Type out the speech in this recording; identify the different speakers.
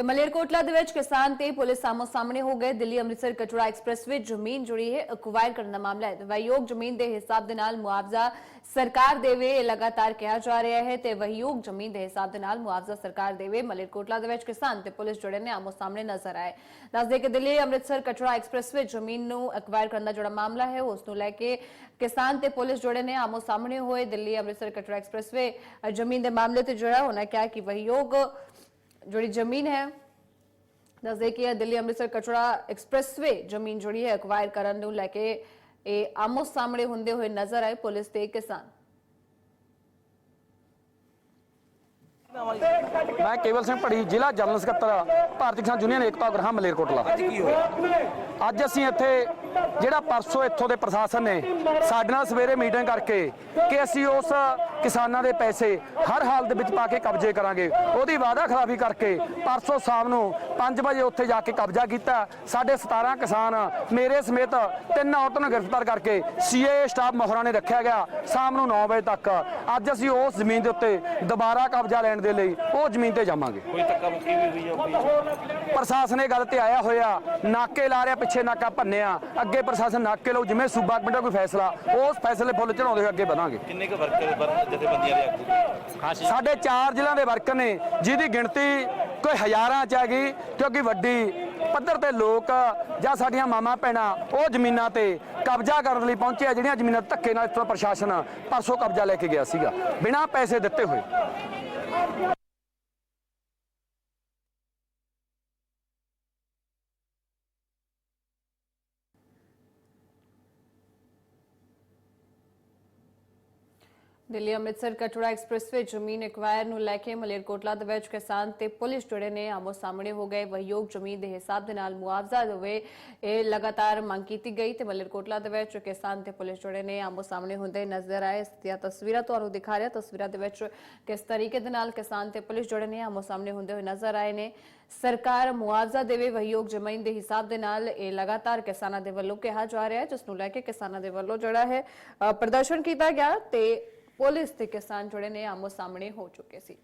Speaker 1: ਤੇ ਮਲੇਰਕੋਟਲਾ ਦੇ ਵਿੱਚ ਕਿਸਾਨ ਤੇ ਪੁਲਿਸ ਸਾਹਮੋ ਸਾਹਮਣੇ ਹੋ ਗਏ। ਦਿੱਲੀ ਅੰਮ੍ਰਿਤਸਰ ਕਟੜਾ ਐਕਸਪ੍ਰੈਸਵੇ ਜ਼ਮੀਨ ਜੁੜੀ ਹੈ, ਅਕਵਾਇਰ ਕਰਨ ਦਾ ਮਾਮਲਾ ਹੈ। ਵਹੀਯੋਗ ਜ਼ਮੀਨ ਦੇ ਹਿਸਾਬ ਦੇ ਨਾਲ ਮੁਆਵਜ਼ਾ ਸਰਕਾਰ ਦੇਵੇ ਲਗਾਤਾਰ ਕਿਹਾ ਜਾ ਰਿਹਾ ਹੈ ਤੇ ਵਹੀਯੋਗ ਜ਼ਮੀਨ ਦੇ ਹਿਸਾਬ ਦੇ ਨਾਲ ਮੁਆਵਜ਼ਾ ਸਰਕਾਰ ਦੇਵੇ। ਮਲੇਰਕੋਟਲਾ ਦੇ ਵਿੱਚ ਕਿਸਾਨ ਤੇ ਪੁਲਿਸ ਜੁੜੇ ਨੇ, ਆਮੋ ਸਾਹਮਣੇ ਨਜ਼ਰ ਆਏ। ਦੱਸਦੇ ਕਿ ਦਿੱਲੀ ਅੰਮ੍ਰਿਤਸਰ ਕਟੜਾ ਐਕਸਪ੍ਰੈਸਵੇ ਜ਼ਮੀਨ ਨੂੰ ਅਕਵਾਇਰ ਕਰਨ ਦਾ ਜਿਹੜਾ ਮਾਮਲਾ ਹੈ, ਉਸ ਨੂੰ ਲੈ ਕੇ ਕਿਸਾਨ ਤੇ ਪੁਲਿਸ ਜੁੜੇ ਨੇ, ਆਮੋ ਸਾਹਮਣੇ ਹੋਏ। ਦਿੱਲੀ ਅੰਮ੍ਰਿਤਸਰ ਕਟੜਾ ਐਕਸਪ੍ਰੈਸਵੇ ਜ਼ਮੀਨ ਦੇ ਮਾਮਲੇ ਤੇ ਜਿਹੜਾ ਉਹਨਾਂ ਕਿਹਾ ਕਿ ਵਹੀਯੋਗ ਜਿਹੜੀ ਜ਼ਮੀਨ ਹੈ ਦੱਸਦੇ ਕਿ ਇਹ ਦਿੱਲੀ ਅੰਮ੍ਰਿਤਸਰ ਕਟੜਾ ਐਕਸਪ੍ਰੈਸਵੇ ਜ਼ਮੀਨ ਜਿਹੜੀ ਹੈ ਅਕਵਾਇਰ ਕਰਨ ਨੂੰ ਲੈ ਕੇ ਇਹ ਆਮੋ ਸਾਹਮਣੇ ਹੁੰਦੇ ਹੋਏ ਨਜ਼ਰ ਆਏ ਪੁਲਿਸ ਤੇ ਕਿਸਾਨ
Speaker 2: ਮੈਂ ਕੇਵਲ ਸਿੰਘ ਭੜੀ ਜ਼ਿਲ੍ਹਾ ਜਨਰਲ ਸਕੱਤਰ ਭਾਰਤੀ ਕਿਸਾਨ ਯੂਨੀਅਨ ਏਕਤਾ ਗ੍ਰਾਮ ਮਲੇਰਕੋਟਲਾ
Speaker 3: ਅੱਜ
Speaker 2: ਅਸੀਂ ਇੱਥੇ ਜਿਹੜਾ ਪਰਸੋਂ ਇੱਥੋਂ ਦੇ ਪ੍ਰਸ਼ਾਸਨ ਨੇ ਸਾਡੇ ਨਾਲ ਸਵੇਰੇ ਮੀਟਿੰਗ ਕਰਕੇ ਕਿ ਅਸੀਂ ਉਸ ਕਿਸਾਨਾਂ ਦੇ ਪੈਸੇ ਹਰ ਹਾਲ ਦੇ ਵਿੱਚ ਪਾ ਕੇ ਕਬਜ਼ੇ ਕਰਾਂਗੇ। ਉਹਦੀ ਵਾਅਦਾ ਖਿਲਾਫੀ ਕਰਕੇ ਪਰਸੋਂ ਸ਼ਾਮ ਨੂੰ 5 ਵਜੇ ਉੱਥੇ ਜਾ ਕੇ ਕਬਜ਼ਾ ਕੀਤਾ। ਸਾਡੇ 17 ਕਿਸਾਨ ਮੇਰੇ ਸਮੇਤ ਤਿੰਨ ਔਰਤਾਂ ਨੂੰ ਗ੍ਰਿਫਤਾਰ ਕਰਕੇ ਸੀਏ ਸਟਾਫ ਮੋਹਰਾ ਨੇ ਰੱਖਿਆ ਗਿਆ ਸ਼ਾਮ ਨੂੰ 9 ਵਜੇ ਤੱਕ। ਅੱਜ ਅਸੀਂ ਉਸ ਜ਼ਮੀਨ ਦੇ ਉੱਤੇ ਦੁਬਾਰਾ ਕਬਜ਼ਾ ਲੈਣ ਦੇ ਲਈ ਉਹ ਜ਼ਮੀਨ ਤੇ ਜਾਵਾਂਗੇ।
Speaker 3: ਕੋਈ ਧੱਕਾ ਮੁੱਕੀ ਵੀ ਹੋਈ ਆ
Speaker 2: ਪ੍ਰਸ਼ਾਸਨ ਇਹ ਗੱਲ ਤੇ ਆਇਆ ਹੋਇਆ ਨਾਕੇ ਲਾ ਰਿਹਾ ਪਿੱਛੇ ਨਾਕਾ ਭੰਨਿਆ। ਅੱਗੇ ਪ੍ਰਸ਼ਾਸਨ ਨਾਕੇ ਲਾਉ ਜਿਵੇਂ ਸੂਬਾ ਕਮੇਟੀ ਕੋਈ ਫੈਸਲਾ ਉਸ ਫੈਸਲੇ ਫੁੱਲ ਚੜਾਉਂਦੇ ਹੋਏ ਅੱਗੇ ਵਧਾਂਗੇ।
Speaker 3: ਕਿੰਨੇ ਕੁ ਵਰਕਰ ਵਰਕ ਜਥੇਬੰਦੀਆਂ ਦੇ ਆਗੂ?
Speaker 2: ਸਾਡੇ ਚਾਰ ਜ਼ਿਲ੍ਹਿਆਂ ਦੇ ਵਰਕਰ ਨੇ ਜਿਹਦੀ ਗਿਣਤੀ ਕੋਈ ਹਜ਼ਾਰਾਂ ਚ ਹੈਗੀ ਕਿਉਂਕਿ ਵੱਡੀ ਪੱਧਰ ਤੇ ਲੋਕ ਜਾਂ ਸਾਡੀਆਂ ਮਾਮਾ ਭੈਣਾਂ ਉਹ ਜ਼ਮੀਨਾਂ ਤੇ ਕਬਜ਼ਾ ਕਰਨ ਲਈ ਪਹੁੰਚੇ ਆ ਜਿਹੜੀਆਂ ਜ਼ਮੀਨਾਂ ਧੱਕੇ ਨਾਲ ਇੱਥੋਂ ਪ੍ਰਸ਼ਾਸਨ ਪਰਸੋਂ ਕਬਜ਼ਾ ਲੈ ਕੇ ਗਿਆ ਸੀਗਾ ਬਿਨਾਂ ਪੈਸੇ ਦਿੱਤੇ ਹੋਏ।
Speaker 1: ਦਿੱਲੀ ਅੰਮ੍ਰਿਤਸਰ ਕਟੜਾ ਐਕਸਪ੍ਰੈਸਵੇ ਜ਼ਮੀਨ ਐਕਵਾਇਰ ਨੂੰ ਲੈ ਕੇ ਮਲੇਰਕੋਟਲਾ ਦੇ ਵਿੱਚ ਕਿਸਾਨ ਤੇ ਪੁਲਿਸ ਜੁੜੇ ਨੇ ਆਮੋ ਸਾਹਮਣੇ ਹੋ ਗਏ। ਵਹੀਯੋਗ ਜ਼ਮੀਨ ਦੇ ਹਿਸਾਬ ਦੇ ਨਾਲ ਮੁਆਵਜ਼ਾ ਦੇਵੇ ਇਹ ਲਗਾਤਾਰ ਮੰਗ ਕੀਤੀ ਗਈ ਤੇ ਮਲੇਰਕੋਟਲਾ ਦੇ ਵਿੱਚ ਕਿਸਾਨ ਤੇ ਪੁਲਿਸ ਜੁੜੇ ਨੇ ਆਮੋ ਸਾਹਮਣੇ ਹੁੰਦੇ ਨਜ਼ਰ ਆਏ। ਇਸ ਤਸਵੀਰਾਂ ਤੁਹਾਨੂੰ ਦਿਖਾ ਰਿਹਾ। ਤਸਵੀਰਾਂ ਦੇ ਵਿੱਚ ਕਿਸ ਤਰੀਕੇ ਦੇ ਨਾਲ ਕਿਸਾਨ ਤੇ ਪੁਲਿਸ ਜੁੜੇ ਨੇ ਆਮੋ ਸਾਹਮਣੇ ਹੁੰਦੇ ਹੋਏ ਨਜ਼ਰ ਆਏ ਨੇ। ਸਰਕਾਰ ਮੁਆਵਜ਼ਾ ਦੇਵੇ, ਵਹਿਯੋਗ ਜ਼ਮੀਨ ਦੇ ਹਿਸਾਬ ਦੇ ਨਾਲ ਇਹ ਲਗਾਤਾਰ ਕਿਸਾਨਾਂ ਦੇ ਵੱਲੋਂ ਕਿਹਾ ਜਾ ਰਿਹਾ ਹੈ, ਜਿਸ ਨੂੰ ਲੈ ਕੇ ਕਿਸਾਨਾਂ ਦੇ ਵੱਲੋਂ ਜਿਹੜਾ ਹੈ ਪ੍ਰਦਰਸ਼ਨ ਕੀਤਾ ਗਿਆ ਤੇ ਪੁਲਿਸ ਤੇ ਕਿਸਾਨ ਜਿਹੜੇ ਨੇ ਆਮੋ ਸਾਹਮਣੇ ਹੋ ਚੁੱਕੇ ਸੀ।